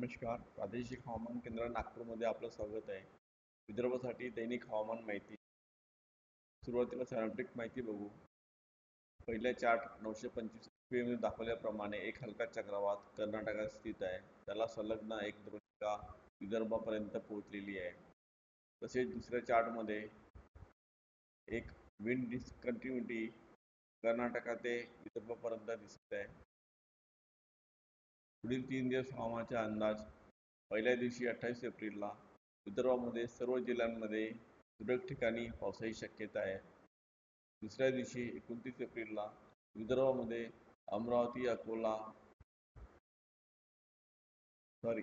नमस्कार. प्रादेशिक हवामान केंद्र नागपूरमध्ये आपलं स्वागत आहे. विदर्भासाठी दैनिक हवामान माहिती. सुरुवातीला सॅनॉप्टिक माहिती बघू. पहिल्या चार्ट नऊशे पंचवीसमध्ये दाखवल्याप्रमाणे एक हलका चक्रवात कर्नाटकात स्थित आहे. त्याला संलग्न एक द्रोणिका विदर्भापर्यंत पोहोचलेली आहे. तसेच दुसऱ्या चार्टमध्ये एक विंड डिस्कंटिन्युटी कर्नाटका ते विदर्भापर्यंत दिसत आहे. पुढील तीन दिवस हवामानाचा अंदाज पहिल्या दिवशी अठ्ठावीस एप्रिलला विदर्भामध्ये सर्व जिल्ह्यांमध्ये तुरळक ठिकाणी पावसाची शक्यता आहे. दुसऱ्या दिवशी एकोणतीस एप्रिलला विदर्भामध्ये अमरावती अकोला सॉरी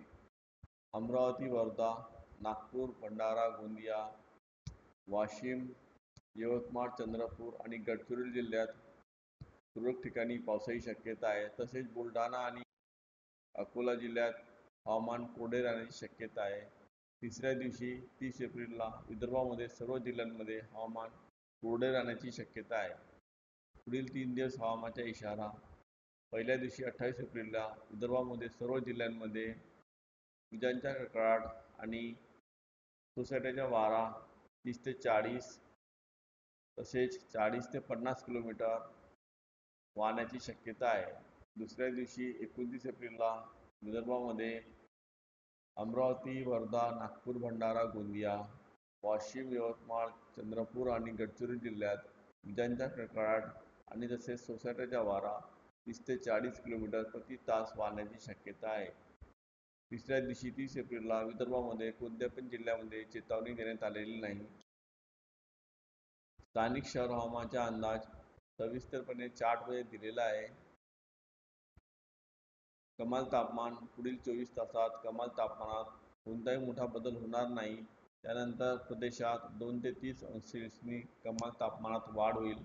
अमरावती वर्धा नागपूर भंडारा गोंदिया वाशिम यवतमाळ चंद्रपूर आणि गडचिरोली जिल्ह्यात तुरळक ठिकाणी पावसाची शक्यता आहे. तसेच बुलढाणा आणि अकोला जिल्ह्यात हवामान कोरडे राहण्याची शक्यता आहे. तिसऱ्या दिवशी तीस एप्रिलला विदर्भामध्ये सर्व जिल्ह्यांमध्ये हवामान कोरडे राहण्याची शक्यता आहे. पुढील तीन दिवस हवामानाचा इशारा पहिल्या दिवशी अठ्ठावीस एप्रिलला विदर्भामध्ये सर्व जिल्ह्यांमध्ये विजांच्या कडकडाट आणि सोसायट्याचा वारा तीस ते चाळीस तसेच चाळीस ते पन्नास किलोमीटर वाहण्याची शक्यता आहे. दुसऱ्या दिवशी एकोणतीस एप्रिलला विदर्भामध्ये अमरावती वर्धा नागपूर भंडारा गोंदिया वाशिम यवतमाळ चंद्रपूर आणि गडचिरोली जिल्ह्यात विजांचा कडकडाट आणि तसेच सोसायट्याचा वारा तीस ते चाळीस किलोमीटर प्रति तास वाहण्याची शक्यता आहे. तिसऱ्या दिवशी तीस एप्रिलला विदर्भामध्ये कोणत्या पण जिल्ह्यामध्ये चेतावणी देण्यात आलेली नाही. स्थानिक शहर हवामानाचा अंदाज सविस्तरपणे चार्टमध्ये दिलेला आहे. कमाल तापमान पुढील चोवीस तासात कमाल तापमानात कोणताही मोठा बदल होणार नाही. त्यानंतर प्रदेशात दोन ते तीस अंश सेल्सिअसनी कमाल तापमानात वाढ होईल.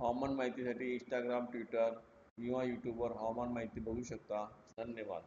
हवामान माहितीसाठी इंस्टाग्राम ट्विटर किंवा यूट्यूबवर हवामान माहिती बघू शकता. धन्यवाद.